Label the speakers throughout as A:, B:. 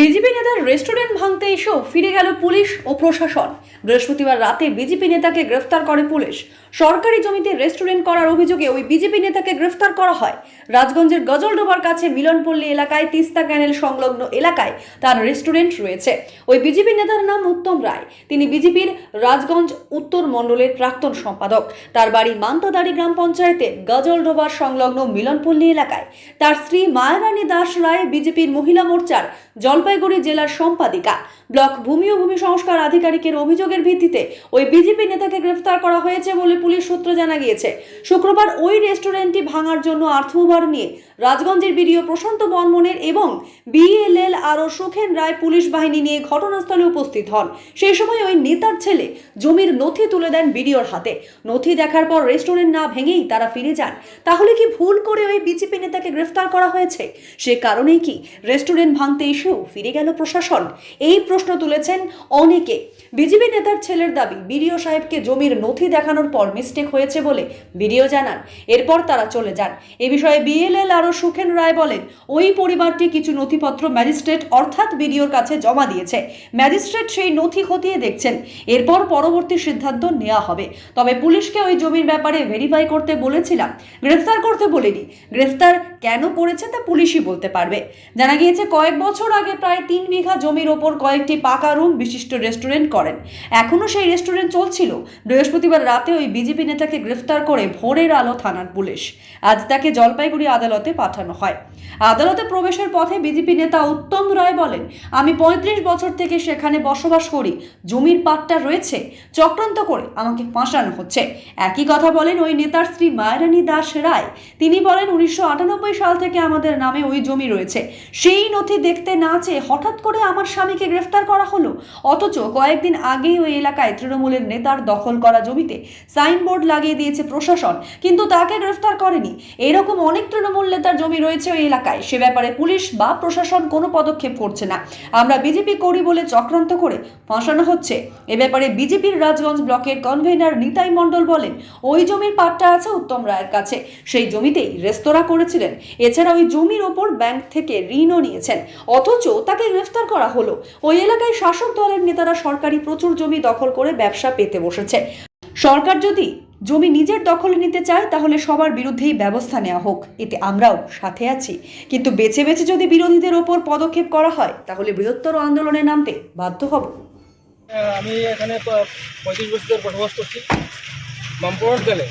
A: BJP নেতার restaurant ভাঙতে এসেও ফিরে গেল পুলিশ ও প্রশাসন। বৃহস্পতিবার রাতে বিজেপি নেতাকে গ্রেফতার করে পুলিশ। সরকারি জমিতে রেস্টুরেন্ট করার অভিযোগে ওই বিজেপি নেতাকে গ্রেফতার করা হয়। রাজগঞ্জের গজলডোবার কাছে মিলনপল্লী এলাকায় তিস্তা ক্যানেল সংলগ্ন এলাকায় তার রেস্টুরেন্ট রয়েছে। ওই বিজেপি নেতার নাম উত্তম রায়। তিনি বিজেপির রাজগঞ্জ উত্তর মণ্ডলের প্রাক্তন সম্পাদক। তার বাড়ি মান্তাদাড়ি গ্রাম পঞ্চায়েতের গজলডোবার সংলগ্ন মিলনপল্লী এলাকায়। তার স্ত্রী মায়ারানী দাস রায় বিজেপির মহিলা মোর্চার জলপাইগুড়ি জেলার সম্পাদিকা। ব্লক ভূমি ও ভূমি সংস্কার আধিকারিকের অভিযোগের ভিত্তিতে ওই বিজেপি নেতাকে গ্রেফতার করা হয়েছে বলে পুলিশ সূত্র জানা গিয়েছে। শুক্রবার ওই রেস্টুরেন্টটি ভাঙার জন্য আর্থ উদ্ধার নিয়ে রাজগঞ্জের বিডিও প্রশান্ত বর্মনের এবং বিএলএল আরও সুখেন রায় পুলিশ বাহিনী নিয়ে ঘটনাস্থলে উপস্থিত হন। সেই সময় ওই নেতার ছেলে জমির নথি তুলে দেন বিডিওর হাতে। নথি দেখার পর রেস্টুরেন্ট না ভেঙেই তারা ফিরে যান। তাহলে কি ভুল করে ওই বিজেপি নেতাকে গ্রেফতার করা হয়েছে? সে কারণেই কি রেস্টুরেন্ট ভাঙতে এসেও ফিরে গেল প্রশাসন। এই প্রশ্ন তুলেছেন অনেকে। বিজেপি নেতার ছেলের দাবি, বিডিও সাহেবকে জমির নথি দেখানোর পর মিস্টেক হয়েছে বলে বিডিও জানান। এরপর তারা চলে যান। এ বিষয়ে বিএলএল আরও সুখেন রায় বলেন, ওই পরিবারটি কিছু নথিপত্র ম্যাজিস্ট্রেট অর্থাৎ বিডিওর কাছে জমা দিয়েছে। ম্যাজিস্ট্রেট সেই নথি খতিয়ে দেখছেন। এরপর পরবর্তী সিদ্ধান্ত নেওয়া হবে। তবে পুলিশকে ওই জমির ব্যাপারে ভেরিফাই করতে বলেছিলাম। গ্রেফতার করতে বলিনি। গ্রেফতার কেন করেছে তা পুলিশই বলতে পারবে। জানা গিয়েছে, কয়েক বছর আগে প্রায় তিন বিঘা জমির ওপর কয়েকটি পাকা রুম বিশিষ্ট রেস্টুরেন্ট করেন। এখনও সেই রেস্টুরেন্ট চলছিল। বৃহস্পতিবার রাতে ওই বিজেপি নেতাকে গ্রেফতার করে ভোরের আলো থানার পুলিশ। আজ তাকে জলপাইগুড়ি আদালতে পাঠানো হয়। আদালতে প্রবেশের পথে বিজেপি নেতা উত্তম রায় বলেন, আমি পঁয়ত্রিশ বছর থেকে সেখানে বসবাস করি। জমির পাট্টা রয়েছে। চক্রান্ত করে আমাকে ফাঁসানো হচ্ছে। একই কথা বলেন ওই নেতার স্ত্রী মায়ারানী দাস রায়। তিনি বলেন, উনিশশো আটানব্বই সাল থেকে আমাদের নামে ওই জমি রয়েছে। সেই নথি দেখতে না চেয়ে হঠাৎ করে আমার স্বামীকে গ্রেফতার করা হলো, অথচ কয়েকদিন আগেই ওই এলাকায় তৃণমূলের নেতার দখল করা জমিতে সাইনবোর্ড লাগিয়ে দিয়েছে প্রশাসন, কিন্তু তাকে গ্রেফতার করেনি। এরকম অনেক তৃণমূল নেতার জমি রয়েছে ওই এলাকায়, সে ব্যাপারে পুলিশ বা প্রশাসন কোনো পদক্ষেপ করছে না। আমরা বিজেপি করি বলে চক্রান্ত করে ফাঁসানো হচ্ছে। এ ব্যাপারে বিজেপির রাজগঞ্জ ব্লকের কনভেনার নিতাই মণ্ডল বলেন, ওই জমির পাট্টা আছে উত্তম রায়ের কাছে। সেই জমিতেই রেস্তোরাঁ করেছিলেন। এছাড়া ওই জমির ওপর ব্যাংক থেকে ঋণও নিয়েছেন। অথচ তাকে গ্রেফতার করা হলো। ওই এলাকায় শাসক দলের নেতারা সরকারি প্রচুর জমি দখল করে ব্যবসা পেতে বসেছে। সরকার যদি জমি নিজের দখলে নিতে চায়, তাহলে সবার বিরুদ্ধেই ব্যবস্থা নেওয়া হোক। এতে আমরাও সাথে আছি। কিন্তু বেছে বেছে যদি বিরোধীদের ওপর পদক্ষেপ করা হয়, তাহলে বৃহত্তর আন্দোলনে নামতে বাধ্য হব।
B: আমি এখানে পঁয়ত্রিশ বছর ধরে বসবাস করছি। বামপুরন গেলে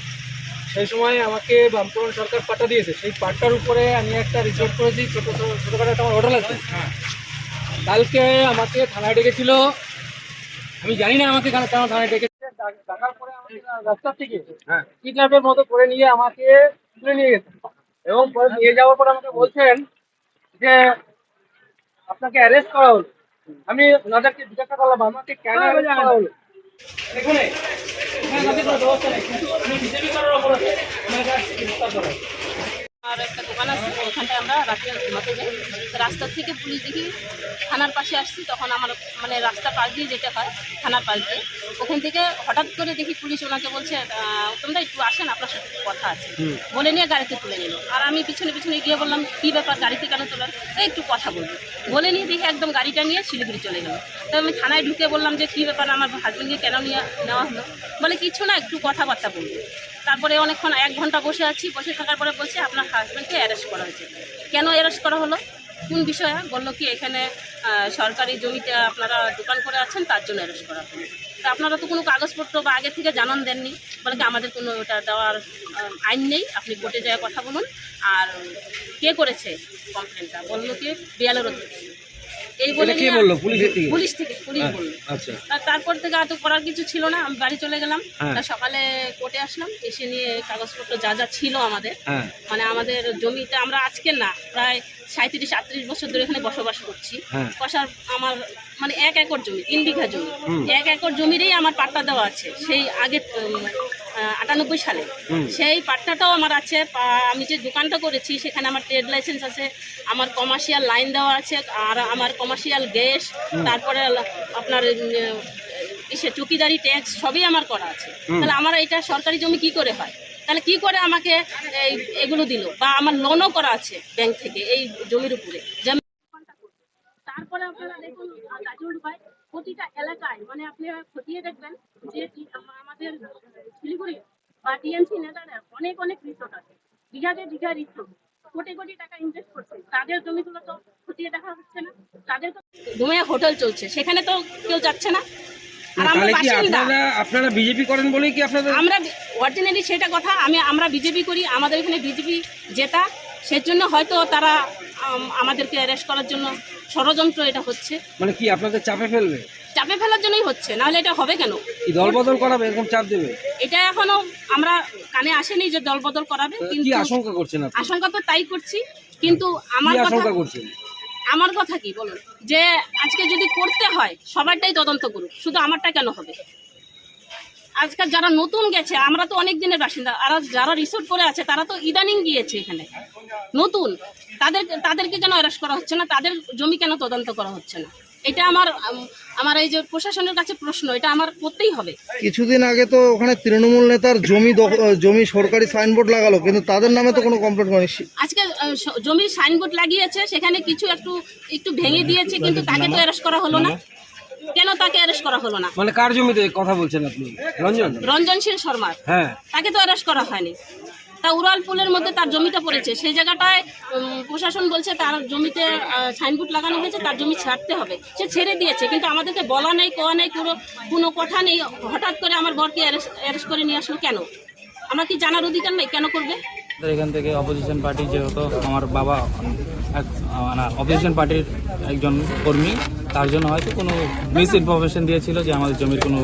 B: সেই সময় আমাকে বামপুরন সরকার পাট্টা দিয়েছে। সেই পাট্টার উপরে আমি একটা রিসোর্ট করেছি ছোটো ছোটো- ছোটোখাটো একটা আমার হোটেল আছে। কালকে আমাকে থানায় ডেকেছিল। আমি জানি না আমাকে কেন থানায় ডেকেছে। ডাকার পরে আমাকে রাস্তার থেকে কিডন্যাপের মতো করে নিয়ে আমাকে তুলে নিয়ে গেছে। এবং পরে নিয়ে যাওয়ার পর আমাকে বলছেন যে আপনাকে অ্যারেস্ট করা হলো। আমি ওনাদেরকে জিজ্ঞাসা করলাম আমাকে কেন অ্যারেস্ট করা হলো? এখানে এখানে তাদের কোনো ব্যবস্থা নেই কিন্তু আমি বিজেপি করার অপরাধে আমাকে আজকে গ্রেফতার করা হলো।
C: আর একটা দোকান আছে ওখানটায় আমরা রাতে ঘুমাতে যাই। রাস্তা থেকে পুলিশ দেখি থানার পাশে আসছি তখন আমার মানে রাস্তা পাশ দিয়ে যেতে হয় থানার পাশ দিয়ে। ওখান থেকে হঠাৎ করে দেখি পুলিশ ওনাকে বলছে তোমরা একটু আসেন আপনার সাথে কথা আছে। বলে নিয়ে গাড়িতে তুলে নিল। আর আমি পিছনে পিছনে গিয়ে বললাম কী ব্যাপার গাড়িতে কেন তোলার এই একটু কথা বলব বলে নিয়ে দেখি একদম গাড়িটা নিয়ে শিলিগুড়ি চলে গেল। তো আমি থানায় ঢুকে বললাম যে কী ব্যাপার আমার হাজবেন্ডকে কেন নিয়ে নেওয়া হলো? বলে কিছু না একটু কথাবার্তা বলব। তারপরে অনেকক্ষণ এক ঘণ্টা বসে আছি, বসে থাকার পরে বলছে আপনার হাজব্যান্ডকে অ্যারেস্ট করা হয়েছে। কেন অ্যারেস্ট করা হলো? কোন বিষয়ে? বলল কি এখানে সরকারি জমিতে আপনারা দোকান করে আছেন, তার জন্য অ্যারেস্ট করা হলো। তা আপনারা তো কোনো কাগজপত্র বা আগে থেকে জানান দেননি, বলে কি আমাদের কোনো ওটা দেওয়ার আইন নেই? আপনি কোর্টে যায় কথা বলুন। আর কে করেছে কমপ্লেনটা বলল কি বিয়ালের থেকে এই বলে
D: এটা কে বলল? পুলিশের থেকে?
C: পুলিশ থেকে পুলিশ বলল
D: আচ্ছা
C: তারপর থেকে এত করার কিছু ছিল না আমি বাড়ি চলে গেলাম
D: হ্যাঁ।
C: সকালে কোর্টে আসলাম এসে নিয়ে কাগজপত্র যা যা ছিল আমাদের
D: হ্যাঁ
C: মানে আমাদের জমিতে আমরা আজকে না প্রায় সাঁত্রিশ আটত্রিশ বছর ধরে এখানে বসবাস করছি।
D: হ্যাঁ।
C: কষার আমার মানে এক একর জমি তিন বিঘা জমি। এক একর জমিরই আমার পাট্টা দেওয়া আছে। সেই আগে আটানব্বই সালে। সেই পাট্টাটাও আমার আছে। আমি যে দোকানটা করেছি সেখানে আমার ট্রেড লাইসেন্স আছে আমার কমার্শিয়াল লাইন দেওয়া আছে আর আমার কমার্শিয়াল গ্যাস তারপরে আপনার ইসে চকিদারি ট্যাক্স সবই আমার করা আছে। তাহলে আমার এটা সরকারি জমি কি করে হয়? তাহলে কি করে আমাকে এই এগুলো দিল? বা আমার লোনও করা আছে ব্যাংক থেকে, এই জমির উপরে।
D: তারপরে আপনারা দেখুন রাজুর ভাই, প্রতিটা এলাকায় মানে আপনি খতিয়ে দেখবেন যে আমাদের শিলিগুড়ি বা টিএমসি নেতারা অনেক অনেক রিসোর্ট আছে। বিঘাতে বিঘা রিসোর্ট কোটি কোটি টাকা ইনভেস্ট করছে। তাদের জমিগুলো তো খতিয়ে দেখা হচ্ছে না। তাদের তো
C: ডুমে হোটেল চলছে। সেখানে তো কেউ যাচ্ছে না। আর আমরা বাসিন্দা।
B: আপনারা বিজেপি করেন বলেই কি আপনাদের
C: আমরা অরিজিনালি সেটা কথা আমি আমরা বিজেপি করি আমাদের এখানে বিজেপি জেতা সেজন্য হয়তো তারা আমাদেরকে অ্যারেস্ট করার জন্য ষড়যন্ত্র এটা হচ্ছে।
B: মানে কি আপনাদের চাপে ফেলবে?
C: চাপে ফেলার জন্যই হচ্ছে নাহলে এটা হবে কেন?
B: দল বদল করাবে? এরকম চাপ দেবে?
C: এটা এখনও আমরা কানে আসেনি যে দলবদল করাবে কিন্তু
B: আশঙ্কা করছেন
C: আশঙ্কা তো তাই করছি কিন্তু আমার
B: আশঙ্কা করছেন?
C: আমার কথা কি, বলুন? যে আজকে যদি করতে হয়, সবারটাই তদন্ত করুক, শুধু আমারটা কেন হবে? আজকাল যারা নতুন গেছে, আমরা তো অনেক দিনের বাসিন্দা, আর যারা রিসোর্ট করে আছে, তারা তো ইদানিং গিয়েছে এখানে। নতুন। তাদের তাদেরকে কেন অ্যারেস্ট করা হচ্ছে না, তাদের জমি কেন তদন্ত করা হচ্ছে না? এটা আমার আমার এই যে প্রশাসনের কাছে প্রশ্ন এটা আমার করতেই হবে।
E: কিছুদিন আগে তো ওখানে তৃণমূল নেতার জমি দখ- জমি সরকারি সাইনবোর্ড লাগালো কিন্তু তাদের নামে তো কোনো কমপ্লেন করেনি
C: আজকে জমির সাইনবোর্ড লাগিয়েছে সেখানে কিছু একটু একটু ভেঙে দিয়েছে কিন্তু তাকে তো অ্যারেস্ট করা হলো না। কেন তাকে অ্যারেস্ট করা হলো না?
B: মানে কার জমিতে কথা বলছেন আপনি? রঞ্জন?
C: রঞ্জন সিং শর্মার।
B: হ্যাঁ।
C: তাকে তো অ্যারেস্ট করা হয়নি। তা উড়াল পুলের মধ্যে তার জমিটা পড়েছে। সেই জায়গাটায় প্রশাসন বলছে তার জমিতে সাইনবোর্ড লাগানো হয়েছে, তার জমি ছাড়তে হবে। সে ছেড়ে দিয়েছে, কিন্তু আমাদেরকে বলা নেই, কোয়া নেই, কোনো কোনো কথা নেই। হঠাৎ করে আমার বরকে অ্যারেস্ট করে নিয়ে আসলো কেন? আমার কি জানার অধিকার নেই? কেন করবে?
F: এখান থেকে অপোজিশন পার্টি যেহেতু, আমার বাবা এক মানে অপোজিশন পার্টির একজন কর্মী তার জন্য হয়তো কোনো মিস ইনফরমেশন দিয়েছিল যে আমাদের জমির কোনো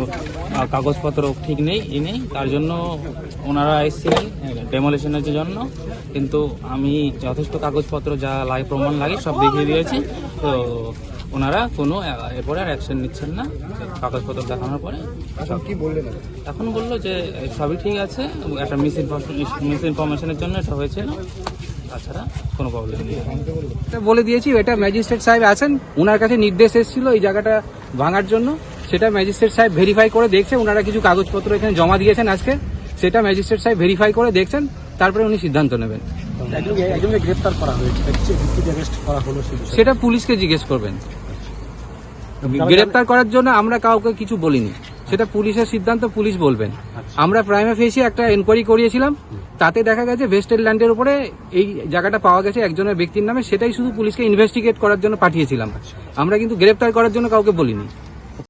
F: কাগজপত্র ঠিক নেই ই নেই। তার জন্য ওনারা এসেছিলেন ডেমোলেশনের জন্য। কিন্তু আমি যথেষ্ট কাগজপত্র যা লাগে প্রমাণ লাগে সব দেখিয়ে দিয়েছি। তো ওনারা কোনো এরপরে আর অ্যাকশন নিচ্ছেন না। কাগজপত্র দেখানোর পরে সব কি বললেন এখন বলল যে সবই ঠিক আছে। একটা মিস ইনফরমেশন মিস ইনফরমেশনের জন্য এটা হয়েছিল। তাছাড়া কোনো প্রবলেম নেই।
G: বলে দিয়েছি এটা ম্যাজিস্ট্রেট সাহেব আছেন ওনার কাছে নির্দেশ এসেছিল এই জায়গাটা ভাঙার জন্য। সেটা ম্যাজিস্ট্রেট সাহেব ভেরিফাই করে দেখছে ওনারা কিছু কাগজপত্র এখানে জমা দিয়েছেন আজকে সেটা ম্যাজিস্ট্রেট সাহেব ভেরিফাই করে দেখছেন তারপরে উনি সিদ্ধান্ত নেবেন। সেটা পুলিশকে জিজ্ঞেস করবেন। গ্রেপ্তার করার জন্য আমরা কাউকে কিছু বলিনি। সেটা পুলিশের সিদ্ধান্ত পুলিশ বলবেন। আমরা প্রাইমে ফেসে একটা এনকোয়ারি করিয়েছিলাম। তাতে দেখা গেছে ভেস্টেড ল্যান্ডের উপরে এই জায়গাটা পাওয়া গেছে একজনের ব্যক্তির নামে। সেটাই শুধু পুলিশকে ইনভেস্টিগেট করার জন্য পাঠিয়েছিলাম। আমরা কিন্তু গ্রেপ্তার করার জন্য কাউকে বলিনি।